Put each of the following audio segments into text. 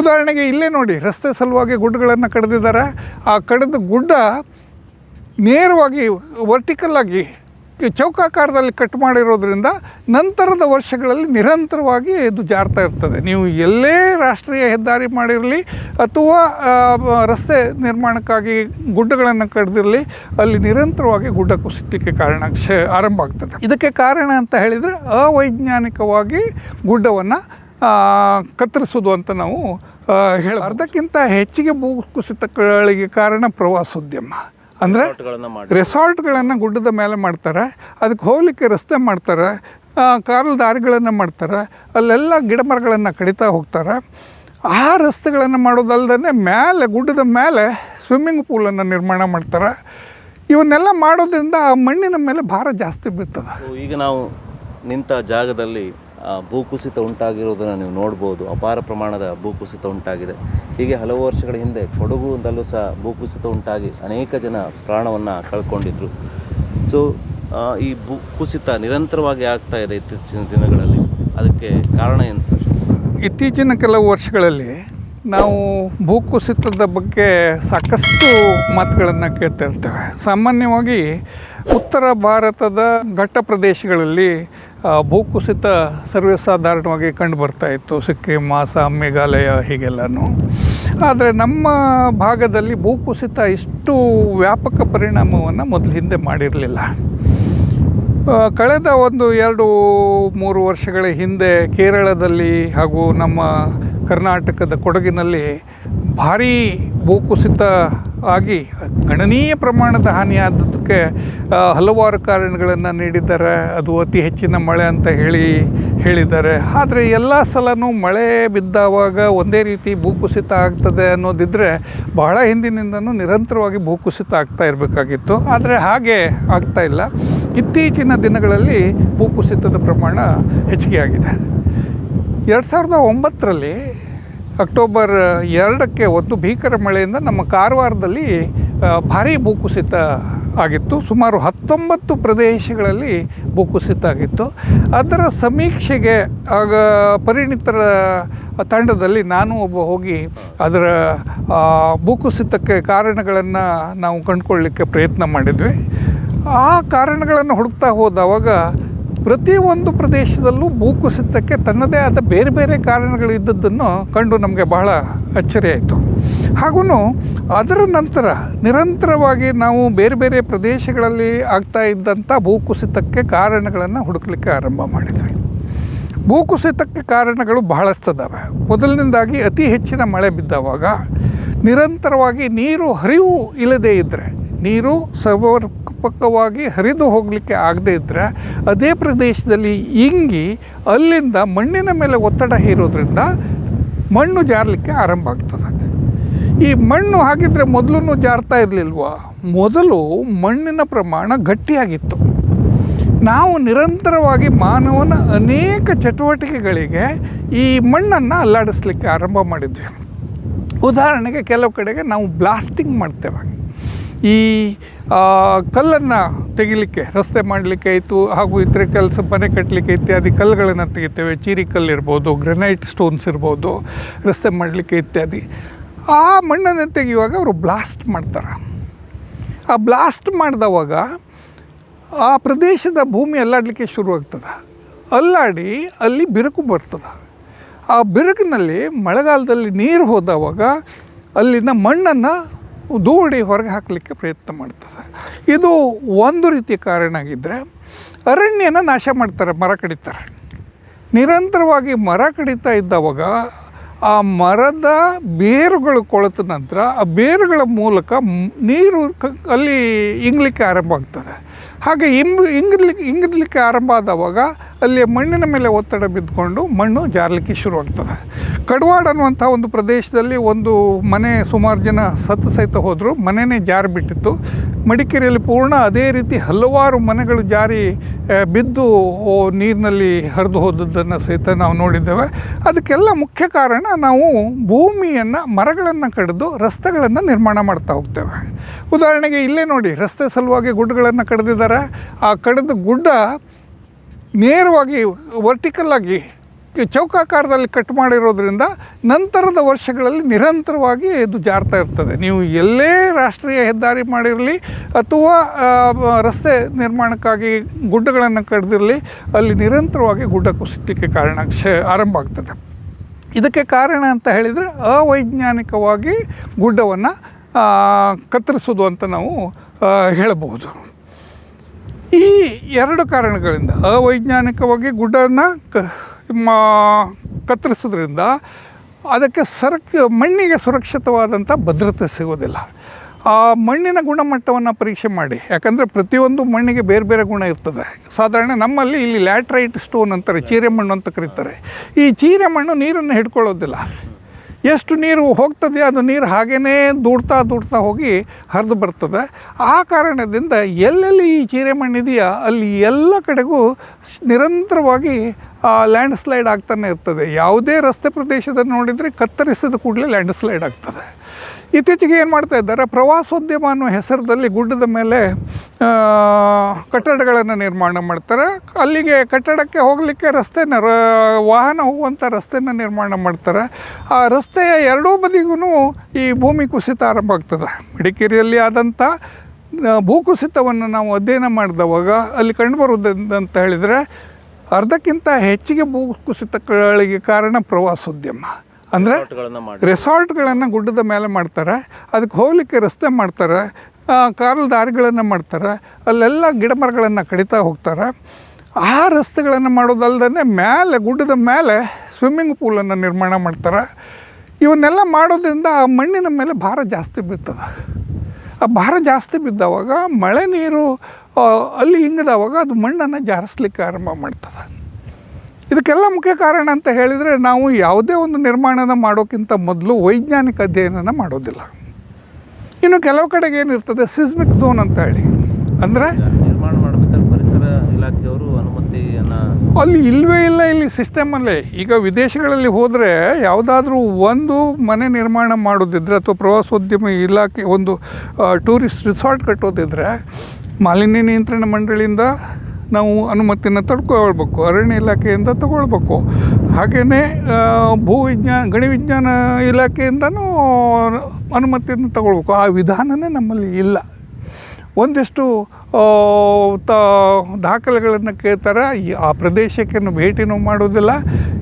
ಉದಾಹರಣೆಗೆ ಇಲ್ಲೇ ನೋಡಿ, ರಸ್ತೆ ಸಲುವಾಗಿ ಗುಡ್ಡಗಳನ್ನು ಕಡಿದಿದ್ದಾರೆ. ಆ ಕಡಿದ ಗುಡ್ಡ ನೇರವಾಗಿ ವರ್ಟಿಕಲ್ ಆಗಿ ಚೌಕಾಕಾರದಲ್ಲಿ ಕಟ್ ಮಾಡಿರೋದ್ರಿಂದ ನಂತರದ ವರ್ಷಗಳಲ್ಲಿ ನಿರಂತರವಾಗಿ ಇದು ಜಾರ್ತಾ ಇರ್ತದೆ. ನೀವು ಎಲ್ಲೇ ರಾಷ್ಟ್ರೀಯ ಹೆದ್ದಾರಿ ಮಾಡಿರಲಿ ಅಥವಾ ರಸ್ತೆ ನಿರ್ಮಾಣಕ್ಕಾಗಿ ಗುಡ್ಡಗಳನ್ನು ಕಡ್ದಿರಲಿ, ಅಲ್ಲಿ ನಿರಂತರವಾಗಿ ಗುಡ್ಡ ಕುಸಿತಕ್ಕೆ ಕಾರಣ ಆರಂಭ ಆಗ್ತದೆ. ಇದಕ್ಕೆ ಕಾರಣ ಅಂತ ಹೇಳಿದರೆ ಅವೈಜ್ಞಾನಿಕವಾಗಿ ಗುಡ್ಡವನ್ನು ಕತ್ತರಿಸೋದು ಅಂತ ನಾವು ಹೇಳ ಅರ್ಧಕ್ಕಿಂತ ಹೆಚ್ಚಿಗೆ ಭೂ ಕುಸಿತಗಳಿಗೆ ಕಾರಣ ಪ್ರವಾಸೋದ್ಯಮ. ಅಂದರೆ ರೆಸಾರ್ಟ್ಗಳನ್ನು ಗುಡ್ಡದ ಮೇಲೆ ಮಾಡ್ತಾರೆ ಅದಕ್ಕೆ ಹೋಗ್ಲಿಕ್ಕೆ ರಸ್ತೆ ಮಾಡ್ತಾರೆ ಕಾಲು ದಾರಿಗಳನ್ನು ಮಾಡ್ತಾರೆ ಅಲ್ಲೆಲ್ಲ ಗಿಡ ಮರಗಳನ್ನು ಕಡಿತಾ ಹೋಗ್ತಾರೆ. ಆ ರಸ್ತೆಗಳನ್ನು ಮಾಡೋದಲ್ದೇ ಮೇಲೆ ಗುಡ್ಡದ ಮೇಲೆ ಸ್ವಿಮ್ಮಿಂಗ್ ಪೂಲನ್ನು ನಿರ್ಮಾಣ ಮಾಡ್ತಾರೆ. ಇವನ್ನೆಲ್ಲ ಮಾಡೋದ್ರಿಂದ ಆ ಮಣ್ಣಿನ ಮೇಲೆ ಭಾರ ಜಾಸ್ತಿ ಬೀಳ್ತದೆ. ಈಗ ನಾವು ನಿಂತ ಜಾಗದಲ್ಲಿ ಭೂಕುಸಿತ ಉಂಟಾಗಿರೋದನ್ನು ನೀವು ನೋಡ್ಬೋದು. ಅಪಾರ ಪ್ರಮಾಣದ ಭೂಕುಸಿತ ಉಂಟಾಗಿದೆ. ಹೀಗೆ ಹಲವು ವರ್ಷಗಳ ಹಿಂದೆ ಕೊಡಗುದಲ್ಲೂ ಸಹ ಭೂಕುಸಿತ ಉಂಟಾಗಿ ಅನೇಕ ಜನ ಪ್ರಾಣವನ್ನು ಕಳ್ಕೊಂಡಿದ್ರು. ಸೊ ಈ ಭೂ ಕುಸಿತ ನಿರಂತರವಾಗಿ ಆಗ್ತಾ ಇದೆ ಇತ್ತೀಚಿನ ದಿನಗಳಲ್ಲಿ. ಅದಕ್ಕೆ ಕಾರಣ ಏನು ಸರ್? ಇತ್ತೀಚಿನ ಕೆಲವು ವರ್ಷಗಳಲ್ಲಿ ನಾವು ಭೂಕುಸಿತದ ಬಗ್ಗೆ ಸಾಕಷ್ಟು ಮಾತುಗಳನ್ನು ಕೇಳ್ತಾ ಇರ್ತೇವೆ ಸಾಮಾನ್ಯವಾಗಿ ಉತ್ತರ ಭಾರತದ ಘಟ್ಟ ಪ್ರದೇಶಗಳಲ್ಲಿ ಭೂಕುಸಿತ ಸರ್ವೇಸಾಧಾರಣವಾಗಿ ಕಂಡು ಬರ್ತಾ ಇತ್ತು. ಸಿಕ್ಕಿಂ ಆಸಾಮ್ ಮೇಘಾಲಯ ಹೀಗೆಲ್ಲನೂ. ಆದರೆ ನಮ್ಮ ಭಾಗದಲ್ಲಿ ಭೂಕುಸಿತ ಇಷ್ಟು ವ್ಯಾಪಕ ಪರಿಣಾಮವನ್ನು ಮೊದಲು ಹಿಂದೆ ಮಾಡಿರಲಿಲ್ಲ. ಕಳೆದ ಒಂದು ಎರಡು ಮೂರು ವರ್ಷಗಳ ಹಿಂದೆ ಕೇರಳದಲ್ಲಿ ಹಾಗೂ ನಮ್ಮ ಕರ್ನಾಟಕದ ಕೊಡಗಿನಲ್ಲಿ ಭಾರೀ ಭೂಕುಸಿತ ಆಗಿ ಗಣನೀಯ ಪ್ರಮಾಣದ ಹಾನಿಯಾದದಕ್ಕೆ ಹಲವಾರು ಕಾರಣಗಳನ್ನು ನೀಡಿದ್ದಾರೆ. ಅದು ಅತಿ ಹೆಚ್ಚಿನ ಮಳೆ ಅಂತ ಹೇಳಿ ಹೇಳಿದ್ದಾರೆ. ಆದರೆ ಎಲ್ಲ ಸಲನೂ ಮಳೆ ಬಿದ್ದಾವಾಗ ಒಂದೇ ರೀತಿ ಭೂಕುಸಿತ ಆಗ್ತದೆ ಅನ್ನೋದಿದ್ದರೆ ಬಹಳ ಹಿಂದಿನಿಂದನೂ ನಿರಂತರವಾಗಿ ಭೂಕುಸಿತ ಆಗ್ತಾ ಇರಬೇಕಾಗಿತ್ತು. ಆದರೆ ಹಾಗೆ ಆಗ್ತಾ ಇಲ್ಲ. ಇತ್ತೀಚಿನ ದಿನಗಳಲ್ಲಿ ಭೂಕುಸಿತದ ಪ್ರಮಾಣ ಹೆಚ್ಚಿಗೆ ಆಗಿದೆ. ಎರಡು ಸಾವಿರದ ಒಂಬತ್ತರಲ್ಲಿ ಅಕ್ಟೋಬರ್ ಎರಡಕ್ಕೆ ಒಂದು ಭೀಕರ ಮಳೆಯಿಂದ ನಮ್ಮ ಕಾರವಾರದಲ್ಲಿ ಭಾರೀ ಭೂಕುಸಿತ ಆಗಿತ್ತು. ಸುಮಾರು ಹತ್ತೊಂಬತ್ತು ಪ್ರದೇಶಗಳಲ್ಲಿ ಭೂಕುಸಿತ ಆಗಿತ್ತು. ಅದರ ಸಮೀಕ್ಷೆಗೆ ಆಗ ಪರಿಣಿತರ ತಂಡದಲ್ಲಿ ನಾನು ಒಬ್ಬ ಹೋಗಿ ಅದರ ಭೂಕುಸಿತಕ್ಕೆ ಕಾರಣಗಳನ್ನು ನಾವು ಕಂಡುಕೊಳ್ಳಲಿಕ್ಕೆ ಪ್ರಯತ್ನ ಮಾಡಿದ್ವಿ. ಆ ಕಾರಣಗಳನ್ನು ಹುಡುಕ್ತಾ ಹೋದವಾಗ ಪ್ರತಿಯೊಂದು ಪ್ರದೇಶದಲ್ಲೂ ಭೂಕುಸಿತಕ್ಕೆ ತನ್ನದೇ ಆದ ಬೇರೆ ಬೇರೆ ಕಾರಣಗಳು ಇದ್ದದ್ದನ್ನು ಕಂಡು ನಮಗೆ ಬಹಳ ಅಚ್ಚರಿ ಆಯಿತು. ಹಾಗೂ ಅದರ ನಂತರ ನಿರಂತರವಾಗಿ ನಾವು ಬೇರೆ ಬೇರೆ ಪ್ರದೇಶಗಳಲ್ಲಿ ಆಗ್ತಾ ಇದ್ದಂಥ ಭೂಕುಸಿತಕ್ಕೆ ಕಾರಣಗಳನ್ನು ಹುಡುಕಲಿಕ್ಕೆ ಆರಂಭ ಮಾಡಿದ್ವಿ. ಭೂಕುಸಿತಕ್ಕೆ ಕಾರಣಗಳು ಬಹಳಷ್ಟದಾವೆ. ಮೊದಲನೇದಾಗಿ ಅತಿ ಹೆಚ್ಚಿನ ಮಳೆ ಬಿದ್ದವಾಗ ನಿರಂತರವಾಗಿ ನೀರು ಹರಿವು ಇಲ್ಲದೇ ಇದ್ದರೆ ನೀರು ಸಮರ್ಪಕವಾಗಿ ಹರಿದು ಹೋಗಲಿಕ್ಕೆ ಆಗದೇ ಇದ್ದರೆ ಅದೇ ಪ್ರದೇಶದಲ್ಲಿ ಇಂಗಿ ಅಲ್ಲಿಂದ ಮಣ್ಣಿನ ಮೇಲೆ ಒತ್ತಡ ಹೀರೋದ್ರಿಂದ ಮಣ್ಣು ಜಾರಲಿಕ್ಕೆ ಆರಂಭ ಆಗ್ತದೆ. ಈ ಮಣ್ಣು ಹಾಗಿದ್ರೆ ಮೊದಲು ಜಾರ್ತಾ ಇರಲಿಲ್ವ? ಮೊದಲು ಮಣ್ಣಿನ ಪ್ರಮಾಣ ಗಟ್ಟಿಯಾಗಿತ್ತು. ನಾವು ನಿರಂತರವಾಗಿ ಮಾನವನ ಅನೇಕ ಚಟುವಟಿಕೆಗಳಿಗೆ ಈ ಮಣ್ಣನ್ನು ಅಲ್ಲಾಡಿಸ್ಲಿಕ್ಕೆ ಆರಂಭ ಮಾಡಿದ್ವಿ. ಉದಾಹರಣೆಗೆ ಕೆಲವು ಕಡೆಗೆ ನಾವು ಬ್ಲಾಸ್ಟಿಂಗ್ ಮಾಡ್ತೇವೆ. ಈ ಕಲ್ಲನ್ನು ತೆಗಿಲಿಕ್ಕೆ, ರಸ್ತೆ ಮಾಡಲಿಕ್ಕೆ ಆಯಿತು, ಹಾಗೂ ಇತರೆ ಕೆಲಸ ಮನೆ ಕಟ್ಟಲಿಕ್ಕೆ ಇತ್ಯಾದಿ ಕಲ್ಲುಗಳನ್ನು ತೆಗಿತೇವೆ. ಚೀರಿ ಕಲ್ಲು ಇರ್ಬೋದು, ಗ್ರೆನೈಟ್ ಸ್ಟೋನ್ಸ್ ಇರ್ಬೋದು, ರಸ್ತೆ ಮಾಡಲಿಕ್ಕೆ ಇತ್ಯಾದಿ. ಆ ಮಣ್ಣನ್ನು ತೆಗೆಯುವಾಗ ಅವರು ಬ್ಲಾಸ್ಟ್ ಮಾಡ್ತಾರೆ. ಆ ಬ್ಲಾಸ್ಟ್ ಮಾಡಿದವಾಗ ಆ ಪ್ರದೇಶದ ಭೂಮಿ ಅಲ್ಲಾಡಲಿಕ್ಕೆ ಶುರುವಾಗ್ತದೆ. ಅಲ್ಲಾಡಿ ಅಲ್ಲಿ ಬಿರುಕು ಬರ್ತದೆ. ಆ ಬಿರುಕಿನಲ್ಲಿ ಮಳೆಗಾಲದಲ್ಲಿ ನೀರು ಹೋದವಾಗ ಅಲ್ಲಿನ ಮಣ್ಣನ್ನು ದೂಡಿ ಹೊರಗೆ ಹಾಕಲಿಕ್ಕೆ ಪ್ರಯತ್ನ ಮಾಡ್ತದೆ. ಇದು ಒಂದು ರೀತಿಯ ಕಾರಣ ಆಗಿದ್ದರೆ ಅರಣ್ಯನ ನಾಶ ಮಾಡ್ತಾರೆ, ಮರ ಕಡಿತಾರೆ. ನಿರಂತರವಾಗಿ ಮರ ಕಡಿತಾ ಇದ್ದವಾಗ ಆ ಮರದ ಬೇರುಗಳು ಕೊಳೆತ ನಂತರ ಆ ಬೇರುಗಳ ಮೂಲಕ ನೀರು ಅಲ್ಲಿ ಇಂಗ್ಲಿಕ್ಕೆ ಆರಂಭ ಆಗ್ತದೆ. ಹಾಗೆ ಇಂಬ್ ಇಂಗಿರ್ಲಿಕ್ಕೆ ಇಂಗಿರ್ಲಿಕ್ಕೆ ಆರಂಭ ಆದವಾಗ ಅಲ್ಲಿ ಮಣ್ಣಿನ ಮೇಲೆ ಒತ್ತಡ ಬಿದ್ದುಕೊಂಡು ಮಣ್ಣು ಜಾರಲಿಕ್ಕೆ ಶುರುವಾಗ್ತದೆ. ಕಡವಾಡ ಅನ್ನುವಂಥ ಒಂದು ಪ್ರದೇಶದಲ್ಲಿ ಒಂದು ಮನೆ ಸುಮಾರು ಜನ ಸತ್ತು ಸಹಿತ ಹೋದರು. ಮನೆಯೇ ಜಾರಿ ಬಿಟ್ಟಿತ್ತು ಮಡಿಕೇರಿಯಲ್ಲಿ ಪೂರ್ಣ ಅದೇ ರೀತಿ ಹಲವಾರು ಮನೆಗಳು ಜಾರಿ ಬಿದ್ದು ನೀರಿನಲ್ಲಿ ಹರಿದು ಹೋದದ್ದನ್ನು ಸಹಿತ ನಾವು ನೋಡಿದ್ದೇವೆ. ಅದಕ್ಕೆಲ್ಲ ಮುಖ್ಯ ಕಾರಣ ನಾವು ಭೂಮಿಯನ್ನು, ಮರಗಳನ್ನು ಕಡಿದು ರಸ್ತೆಗಳನ್ನು ನಿರ್ಮಾಣ ಮಾಡ್ತಾ ಹೋಗ್ತೇವೆ. ಉದಾಹರಣೆಗೆ ಇಲ್ಲೇ ನೋಡಿ, ರಸ್ತೆ ಸಲುವಾಗಿ ಗುಡ್ಡಗಳನ್ನು ಕಡಿದಿದ್ದಾರೆ. ಆ ಕಡಿದ ಗುಡ್ಡ ನೇರವಾಗಿ ವರ್ಟಿಕಲ್ ಆಗಿ ಕ- ಚೌಕಾಕಾರದಲ್ಲಿ ಕಟ್ ಮಾಡಿರೋದ್ರಿಂದ ನಂತರದ ವರ್ಷಗಳಲ್ಲಿ ನಿರಂತರವಾಗಿ ಇದು ಜಾರ್ತಾ ಇರ್ತದೆ. ನೀವು ಎಲ್ಲೇ ರಾಷ್ಟ್ರೀಯ ಹೆದ್ದಾರಿ ಮಾಡಿರಲಿ ಅಥವಾ ರಸ್ತೆ ನಿರ್ಮಾಣಕ್ಕಾಗಿ ಗುಡ್ಡಗಳನ್ನು ಕಡ್ದಿರಲಿ, ಅಲ್ಲಿ ನಿರಂತರವಾಗಿ ಗುಡ್ಡ ಕುಸಿತಕ್ಕೆ ಕಾರಣ ಆರಂಭ ಆಗ್ತದೆ. ಇದಕ್ಕೆ ಕಾರಣ ಅಂತ ಹೇಳಿದರೆ ಅವೈಜ್ಞಾನಿಕವಾಗಿ ಗುಡ್ಡವನ್ನು ಕತ್ತರಿಸೋದು ಅಂತ ನಾವು ಹೇಳಬಹುದು. ಈ ಎರಡು ಕಾರಣಗಳಿಂದ ಅವೈಜ್ಞಾನಿಕವಾಗಿ ಗುಡ್ಡನ್ನು ಕ ಮಾ ಕತ್ತರಿಸೋದ್ರಿಂದ ಅದಕ್ಕೆ ಸರಕ್, ಮಣ್ಣಿಗೆ ಸುರಕ್ಷಿತವಾದಂಥ ಭದ್ರತೆ ಸಿಗೋದಿಲ್ಲ ಆ ಮಣ್ಣಿನ ಗುಣಮಟ್ಟವನ್ನು ಪರೀಕ್ಷೆ ಮಾಡಿ. ಯಾಕಂದರೆ ಪ್ರತಿಯೊಂದು ಮಣ್ಣಿಗೆ ಬೇರೆ ಬೇರೆ ಗುಣ ಇರ್ತದೆ. ಸಾಧಾರಣ ನಮ್ಮಲ್ಲಿ ಇಲ್ಲಿ ಲ್ಯಾಟ್ರೈಟ್ ಸ್ಟೋನ್ ಅಂತಾರೆ ಚೀರೆ ಮಣ್ಣು ಅಂತ ಕರೀತಾರೆ. ಈ ಚೀರೆ ಮಣ್ಣು ನೀರನ್ನು ಹಿಡ್ಕೊಳ್ಳೋದಿಲ್ಲ. ಎಷ್ಟು ನೀರು ಹೋಗ್ತದೆ ಅದು ನೀರು ಹಾಗೇ ದೂಡ್ತಾ ದೂಡ್ತಾ ಹೋಗಿ ಹರಿದು ಬರ್ತದೆ. ಆ ಕಾರಣದಿಂದ ಎಲ್ಲೆಲ್ಲಿ ಈ ಚೀರೆ ಮಣ್ಣಿದೆಯಾ ಅಲ್ಲಿ ಎಲ್ಲ ಕಡೆಗೂ ನಿರಂತರವಾಗಿ ಲ್ಯಾಂಡ್ ಸ್ಲೈಡ್ ಆಗ್ತಾನೆ ಇರ್ತದೆ. ಯಾವುದೇ ರಸ್ತೆ ಪ್ರದೇಶದಲ್ಲಿ ನೋಡಿದರೆ ಕತ್ತರಿಸಿದ ಕೂಡಲೇ ಲ್ಯಾಂಡ್ ಸ್ಲೈಡ್ ಆಗ್ತದೆ. ಇತ್ತೀಚೆಗೆ ಏನು ಮಾಡ್ತಾ ಇದ್ದಾರೆ? ಪ್ರವಾಸೋದ್ಯಮ ಅನ್ನೋ ಹೆಸರದಲ್ಲಿ ಗುಡ್ಡದ ಮೇಲೆ ಕಟ್ಟಡಗಳನ್ನು ನಿರ್ಮಾಣ ಮಾಡ್ತಾರೆ. ಅಲ್ಲಿಗೆ ಕಟ್ಟಡಕ್ಕೆ ಹೋಗಲಿಕ್ಕೆ ರಸ್ತೆನ ವಾಹನ ಹೋಗುವಂಥ ರಸ್ತೆನ ನಿರ್ಮಾಣ ಮಾಡ್ತಾರೆ. ಆ ರಸ್ತೆಯ ಎರಡೂ ಬದಿಗೂ ಈ ಭೂಮಿ ಕುಸಿತ ಆರಂಭ ಆಗ್ತದೆ. ಮಡಿಕೇರಿಯಲ್ಲಿ ಆದಂಥ ಭೂಕುಸಿತವನ್ನು ನಾವು ಅಧ್ಯಯನ ಮಾಡಿದವಾಗ ಅಲ್ಲಿ ಕಂಡುಬರುವುದಂತ ಹೇಳಿದರೆ, ಅರ್ಧಕ್ಕಿಂತ ಹೆಚ್ಚಿಗೆ ಭೂಕುಸಿತಗಳಿಗೆ ಕಾರಣ ಪ್ರವಾಸೋದ್ಯಮ. ಅಂದರೆ ರೆಸಾರ್ಟ್ಗಳನ್ನು ಗುಡ್ಡದ ಮೇಲೆ ಮಾಡ್ತಾರೆ. ಅದಕ್ಕೆ ಹೋಗಲಿಕ್ಕೆ ರಸ್ತೆ ಮಾಡ್ತಾರೆ. ಕಾರಲ್ ದಾರಿಗಳನ್ನು ಮಾಡ್ತಾರೆ. ಅಲ್ಲೆಲ್ಲ ಗಿಡ ಮರಗಳನ್ನು ಕಡಿತಾ ಹೋಗ್ತಾರೆ. ಆ ರಸ್ತೆಗಳನ್ನು ಮಾಡೋದಲ್ದೇ ಮೇಲೆ ಗುಡ್ಡದ ಮೇಲೆ ಸ್ವಿಮ್ಮಿಂಗ್ ಪೂಲನ್ನು ನಿರ್ಮಾಣ ಮಾಡ್ತಾರೆ. ಇವನ್ನೆಲ್ಲ ಮಾಡೋದ್ರಿಂದ ಆ ಮಣ್ಣಿನ ಮೇಲೆ ಭಾರ ಜಾಸ್ತಿ ಬೀಳ್ತದೆ ಆ ಭಾರ ಜಾಸ್ತಿ ಬಿದ್ದವಾಗ ಮಳೆ ನೀರು ಅಲ್ಲಿ ಹಿಂಗದವಾಗ ಅದು ಮಣ್ಣನ್ನು ಜಾರಿಸ್ಲಿಕ್ಕೆ ಆರಂಭ ಮಾಡ್ತದೆ. ಇದಕ್ಕೆಲ್ಲ ಮುಖ್ಯ ಕಾರಣ ಅಂತ ಹೇಳಿದರೆ ನಾವು ಯಾವುದೇ ಒಂದು ನಿರ್ಮಾಣನ ಮಾಡೋಕ್ಕಿಂತ ಮೊದಲು ವೈಜ್ಞಾನಿಕ ಅಧ್ಯಯನನ ಮಾಡೋದಿಲ್ಲ. ಇನ್ನು ಕೆಲವು ಕಡೆಗೆ ಏನಿರ್ತದೆ ಸಿಸ್ಮಿಕ್ ಝೋನ್ ಅಂತ ಹೇಳಿ. ಅಂದರೆ ನಿರ್ಮಾಣ ಮಾಡಬೇಕಾದ್ರೆ ಪರಿಸರ ಇಲಾಖೆಯವರು ಅನುಮತಿಯನ್ನ ಅಲ್ಲಿ ಇಲ್ಲವೇ ಇಲ್ಲ ಇಲ್ಲಿ ಸಿಸ್ಟಮಲ್ಲೇ ಈಗ ವಿದೇಶಗಳಲ್ಲಿ ಹೋದರೆ ಯಾವುದಾದ್ರೂ ಒಂದು ಮನೆ ನಿರ್ಮಾಣ ಮಾಡೋದಿದ್ರೆ ಅಥವಾ ಪ್ರವಾಸೋದ್ಯಮ ಇಲಾಖೆ ಒಂದು ಟೂರಿಸ್ಟ್ ರಿಸಾರ್ಟ್ ಕಟ್ಟೋದಿದ್ರೆ ಮಾಲಿನ್ಯ ನಿಯಂತ್ರಣ ಮಂಡಳಿಯಿಂದ ನಾವು ಅನುಮತಿಯನ್ನು ತಡ್ಕೊಳ್ಬೇಕು. ಅರಣ್ಯ ಇಲಾಖೆಯಿಂದ ತಗೊಳ್ಬೇಕು. ಹಾಗೆಯೇ ಭೂ ವಿಜ್ಞಾನ, ಗಣಿ ವಿಜ್ಞಾನ ಇಲಾಖೆಯಿಂದನೂ ಅನುಮತಿಯನ್ನು ತಗೊಳ್ಬೇಕು. ಆ ವಿಧಾನವೇ ನಮ್ಮಲ್ಲಿ ಇಲ್ಲ. ಒಂದಿಷ್ಟು ತ, ದಾಖಲೆಗಳನ್ನು ಕೇಳ್ತಾರೆ. ಆ ಪ್ರದೇಶಕ್ಕೆ ಭೇಟಿನೂ ಮಾಡೋದಿಲ್ಲ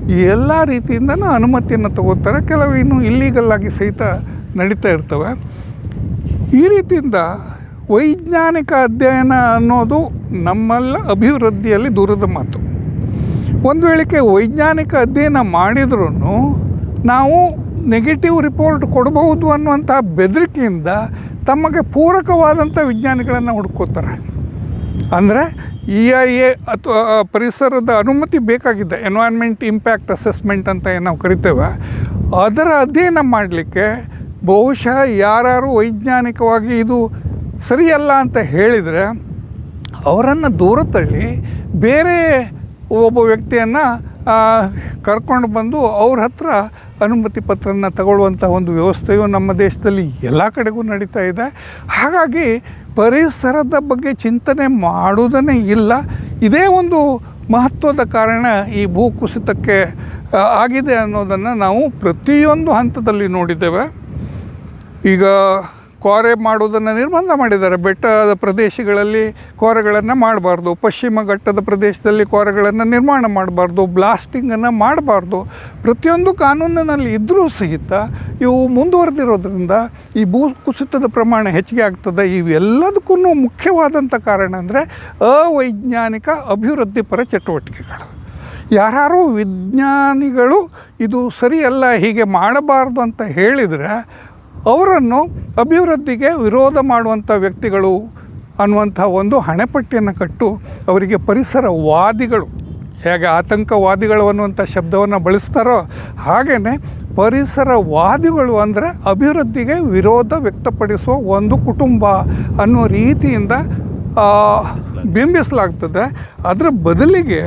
ಎಲ್ಲ ರೀತಿಯಿಂದನೂ ಅನುಮತಿಯನ್ನು ತಗೋತಾರೆ ಕೆಲವು ಇನ್ನು ಇಲ್ಲೀಗಲ್ ಆಗಿ ಸಹಿತ ನಡೀತಾ ಇರ್ತವೆ. ಈ ರೀತಿಯಿಂದ ವೈಜ್ಞಾನಿಕ ಅಧ್ಯಯನ ಅನ್ನೋದು ನಮ್ಮೆಲ್ಲ ಅಭಿವೃದ್ಧಿಯಲ್ಲಿ ದೂರದ ಮಾತು. ಒಂದು ವೇಳೆಗೆ ವೈಜ್ಞಾನಿಕ ಅಧ್ಯಯನ ಮಾಡಿದ್ರೂ ನಾವು ನೆಗೆಟಿವ್ ರಿಪೋರ್ಟ್ ಕೊಡಬಹುದು ಅನ್ನುವಂಥ ಬೆದರಿಕೆಯಿಂದ ತಮಗೆ ಪೂರಕವಾದಂಥ ವಿಜ್ಞಾನಿಗಳನ್ನು ಹುಡ್ಕೋತಾರೆ. ಅಂದರೆ ಇ ಐ ಎ ಅಥವಾ ಪರಿಸರದ ಅನುಮತಿ ಬೇಕಾಗಿದೆ. ಎನ್ವೈರ್ಮೆಂಟ್ ಇಂಪ್ಯಾಕ್ಟ್ ಅಸೆಸ್ಮೆಂಟ್ ಅಂತ ಏನು ನಾವು ಕರಿತೇವೆ. ಅದರ ಅಧ್ಯಯನ ಮಾಡಲಿಕ್ಕೆ ಬಹುಶಃ ಯಾರು ವೈಜ್ಞಾನಿಕವಾಗಿ ಇದು ಸರಿಯಲ್ಲ ಅಂತ ಹೇಳಿದರೆ ಅವರನ್ನು ದೂರ ತಳ್ಳಿ ಬೇರೆ ಒಬ್ಬ ವ್ಯಕ್ತಿಯನ್ನು ಕರ್ಕೊಂಡು ಬಂದು ಅವ್ರ ಹತ್ರ ಅನುಮತಿ ಪತ್ರನ ತಗೊಳ್ಳುವಂಥ ಒಂದು ವ್ಯವಸ್ಥೆಯು ನಮ್ಮ ದೇಶದಲ್ಲಿ ಎಲ್ಲ ಕಡೆಗೂ ನಡೀತಾ ಇದೆ. ಹಾಗಾಗಿ ಪರಿಸರದ ಬಗ್ಗೆ ಚಿಂತನೆ ಮಾಡುವುದನ್ನೇ ಇಲ್ಲ. ಇದೇ ಒಂದು ಮಹತ್ವದ ಕಾರಣ ಈ ಭೂಕುಸಿತಕ್ಕೆ ಆಗಿದೆ ಅನ್ನೋದನ್ನು ನಾವು ಪ್ರತಿಯೊಂದು ಹಂತದಲ್ಲಿ ನೋಡಿದ್ದೇವೆ. ಈಗ ಕೋರೆ ಮಾಡುವುದನ್ನು ನಿರ್ಬಂಧ ಮಾಡಿದ್ದಾರೆ. ಬೆಟ್ಟದ ಪ್ರದೇಶಗಳಲ್ಲಿ ಕೋರೆಗಳನ್ನು ಮಾಡಬಾರ್ದು. ಪಶ್ಚಿಮ ಘಟ್ಟದ ಪ್ರದೇಶದಲ್ಲಿ ಕೋರೆಗಳನ್ನು ನಿರ್ಮಾಣ ಮಾಡಬಾರ್ದು. ಬ್ಲಾಸ್ಟಿಂಗನ್ನು ಮಾಡಬಾರ್ದು. ಪ್ರತಿಯೊಂದು ಕಾನೂನಿನಲ್ಲಿ ಇದ್ದರೂ ಸಹಿತ ಇವು ಮುಂದುವರೆದಿರೋದ್ರಿಂದ ಈ ಭೂ ಕುಸಿತದ ಪ್ರಮಾಣ ಹೆಚ್ಚಿಗೆ ಆಗ್ತದೆ. ಇವೆಲ್ಲದಕ್ಕೂ ಮುಖ್ಯವಾದಂಥ ಕಾರಣ ಅಂದರೆ ಅವೈಜ್ಞಾನಿಕ ಅಭಿವೃದ್ಧಿಪರ ಚಟುವಟಿಕೆಗಳು. ಯಾರು ವಿಜ್ಞಾನಿಗಳು ಇದು ಸರಿಯಲ್ಲ, ಹೀಗೆ ಮಾಡಬಾರ್ದು ಅಂತ ಹೇಳಿದರೆ ಅವರನ್ನು ಅಭಿವೃದ್ಧಿಗೆ ವಿರೋಧ ಮಾಡುವಂಥ ವ್ಯಕ್ತಿಗಳು ಅನ್ನುವಂಥ ಒಂದು ಹಣೆಪಟ್ಟಿಯನ್ನು ಕಟ್ಟು ಅವರಿಗೆ ಪರಿಸರವಾದಿಗಳು ಹೇಗೆ ಆತಂಕವಾದಿಗಳು ಅನ್ನುವಂಥ ಶಬ್ದವನ್ನು ಬಳಸ್ತಾರೋ ಹಾಗೆಯೇ ಪರಿಸರವಾದಿಗಳು ಅಂದರೆ ಅಭಿವೃದ್ಧಿಗೆ ವಿರೋಧ ವ್ಯಕ್ತಪಡಿಸುವ ಒಂದು ಕುಟುಂಬ ಅನ್ನೋ ರೀತಿಯಿಂದ ಬಿಂಬಿಸಲಾಗ್ತದೆ. ಅದರ ಬದಲಿಗೆ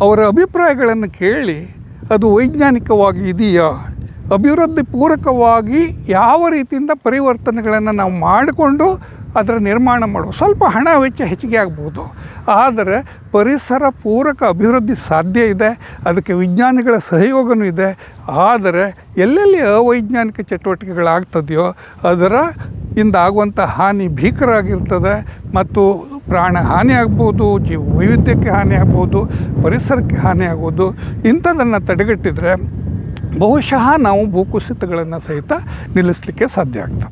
ಅವರ ಅಭಿಪ್ರಾಯಗಳನ್ನು ಕೇಳಿ ಅದು ವೈಜ್ಞಾನಿಕವಾಗಿ ಇದೆಯಾ ಅಭಿವೃದ್ಧಿ ಪೂರಕವಾಗಿ ಯಾವ ರೀತಿಯಿಂದ ಪರಿವರ್ತನೆಗಳನ್ನು ನಾವು ಮಾಡಿಕೊಂಡು ಅದರ ನಿರ್ಮಾಣ ಮಾಡುವ, ಸ್ವಲ್ಪ ಹಣ ವೆಚ್ಚ ಹೆಚ್ಚಿಗೆ ಆಗ್ಬೋದು. ಆದರೆ ಪರಿಸರ ಪೂರಕ ಅಭಿವೃದ್ಧಿ ಸಾಧ್ಯ ಇದೆ, ಅದಕ್ಕೆ ವಿಜ್ಞಾನಿಗಳ ಸಹಯೋಗನೂ ಇದೆ. ಆದರೆ ಎಲ್ಲೆಲ್ಲಿ ಅವೈಜ್ಞಾನಿಕ ಚಟುವಟಿಕೆಗಳಾಗ್ತದೆಯೋ ಅದರ ಇಂದ ಆಗುವಂಥ ಹಾನಿ ಭೀಕರಾಗಿರ್ತದೆ ಮತ್ತು ಪ್ರಾಣ ಹಾನಿ ಆಗ್ಬೋದು ಜೀವ ವೈವಿಧ್ಯಕ್ಕೆ ಹಾನಿ ಆಗ್ಬೋದು, ಪರಿಸರಕ್ಕೆ ಹಾನಿ ಆಗ್ಬೋದು. ಇಂಥದನ್ನು ತಡೆಗಟ್ಟಿದರೆ ಬಹುಶಃ ನಾವು ಭೂಕುಸಿತಗಳನ್ನು ಸಹಿತ ನಿಲ್ಲಿಸಲಿಕ್ಕೆ ಸಾಧ್ಯ ಆಗ್ತದೆ.